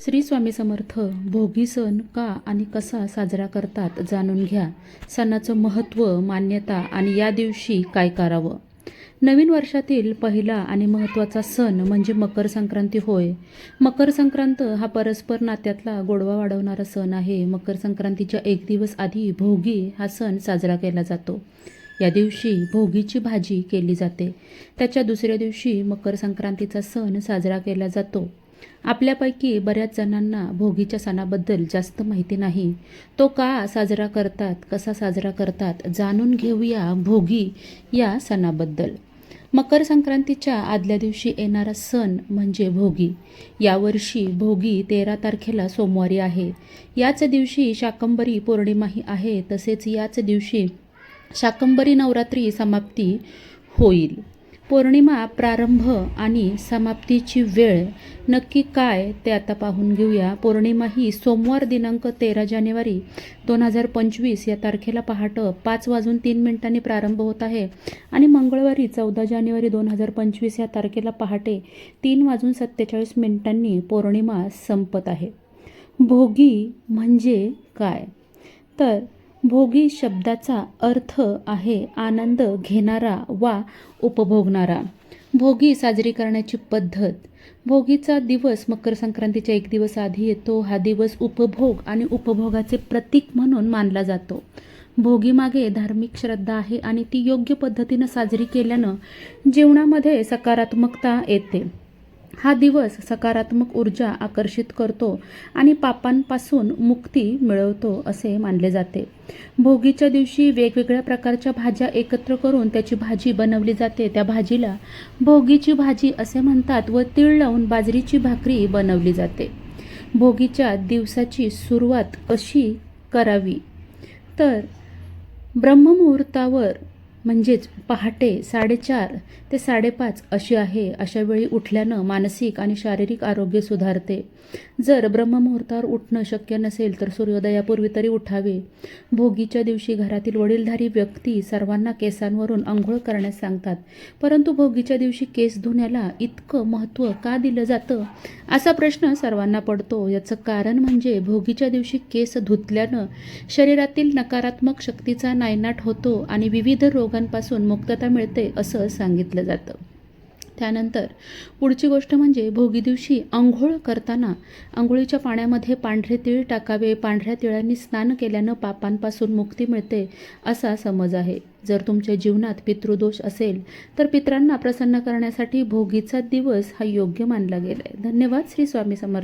श्री स्वामी समर्थ भोगी सण का आणि कसा साजरा करतात जाणून घ्या. सणाचं महत्त्व मान्यता आणि या दिवशी काय करावं? नवीन वर्षातील पहिला आणि महत्त्वाचा सण म्हणजे मकर संक्रांती होय. मकर संक्रांत हा परस्पर नात्यातला गोडवा वाढवणारा सण आहे. मकर संक्रांतीच्या एक दिवस आधी भोगी हा सण साजरा केला जातो. या दिवशी भोगीची भाजी केली जाते. त्याच्या दुसऱ्या दिवशी मकर संक्रांतीचा सण साजरा केला जातो. आपल्यापैकी बऱ्याच जणांना भोगीच्या सणाबद्दल जास्त माहिती नाही. तो का साजरा करतात कसा साजरा करतात जाणून घेऊया भोगी या सणाबद्दल. मकर संक्रांतीच्या आदल्या दिवशी येणारा सण म्हणजे भोगी. यावर्षी भोगी तेरा तारखेला सोमवारी आहे. याच दिवशी शाकंबरी पौर्णिमाही आहे तसेच याच दिवशी शाकंबरी नवरात्री समाप्ती होईल. पौर्णिमा प्रारंभ आणि समाप्तीची वेळ नक्की काय ते आता पाहून घेऊया. पौर्णिमा ही सोमवार दिनांक तेरा जानेवारी दोन हजार पंचवीस या तारखेला पहाटं पाच वाजून तीन मिनिटांनी प्रारंभ होत आहे आणि मंगळवारी चौदा जानेवारी दोन हजार पंचवीस या तारखेला पहाटे तीन वाजून सत्तेचाळीस मिनिटांनी पौर्णिमा संपत आहे. भोगी म्हणजे काय? तर भोगी शब्दाचा अर्थ आहे आनंद घेणारा वा उपभोगणारा. भोगी साजरी करण्याची पद्धत. भोगीचा दिवस मकर संक्रांतीच्या एक दिवस आधी येतो. हा दिवस उपभोग आणि उपभोगाचे प्रतीक म्हणून मानला जातो. भोगीमागे धार्मिक श्रद्धा आहे आणि ती योग्य पद्धतीनं साजरी केल्यानं जीवनामध्ये सकारात्मकता येते. हा दिवस सकारात्मक ऊर्जा आकर्षित करतो आणि पापांपासून मुक्ती मिळवतो असे मानले जाते. भोगीच्या दिवशी वेगवेगळ्या प्रकारच्या भाज्या एकत्र करून त्याची भाजी बनवली जाते. त्या भाजीला भोगीची भाजी असे म्हणतात व तीळ लावून बाजरीची भाकरी बनवली जाते. भोगीच्या दिवसाची सुरुवात कशी करावी? तर ब्रह्ममुहूर्तावर म्हणजेच पहाटे साडेचार ते साडेपाच अशी आहे. अशा वेळी उठल्यानं मानसिक आणि शारीरिक आरोग्य सुधारते. जर ब्रह्ममुहूर्तावर उठणं शक्य नसेल तर सूर्योदयापूर्वी तरी उठावे. भोगीच्या दिवशी घरातील वडीलधारी व्यक्ती सर्वांना केसांवरून आंघोळ करण्यास सांगतात. परंतु भोगीच्या दिवशी केस धुण्याला इतकं महत्त्व का दिलं जातं? असा प्रश्न सर्वांना पडतो. याचं कारण म्हणजे भोगीच्या दिवशी केस धुतल्यानं शरीरातील नकारात्मक शक्तीचा नायनाट होतो आणि विविध रोग रोगांपासून मुक्तता मिळते असं सांगितलं जातं. त्यानंतर पुढची गोष्ट म्हणजे भोगी दिवशी आंघोळ करताना आंघोळीच्या पाण्यामध्ये पांढरे तीळ टाकावे पांढऱ्या तिळांनी स्नान केल्यानं पापांपासून मुक्ती मिळते असा समज आहे. जर तुमच्या जीवनात पितृदोष असेल तर पित्रांना प्रसन्न करण्यासाठी भोगीचा दिवस हा योग्य मानला गेला आहे धन्यवाद श्री स्वामी समर्थ.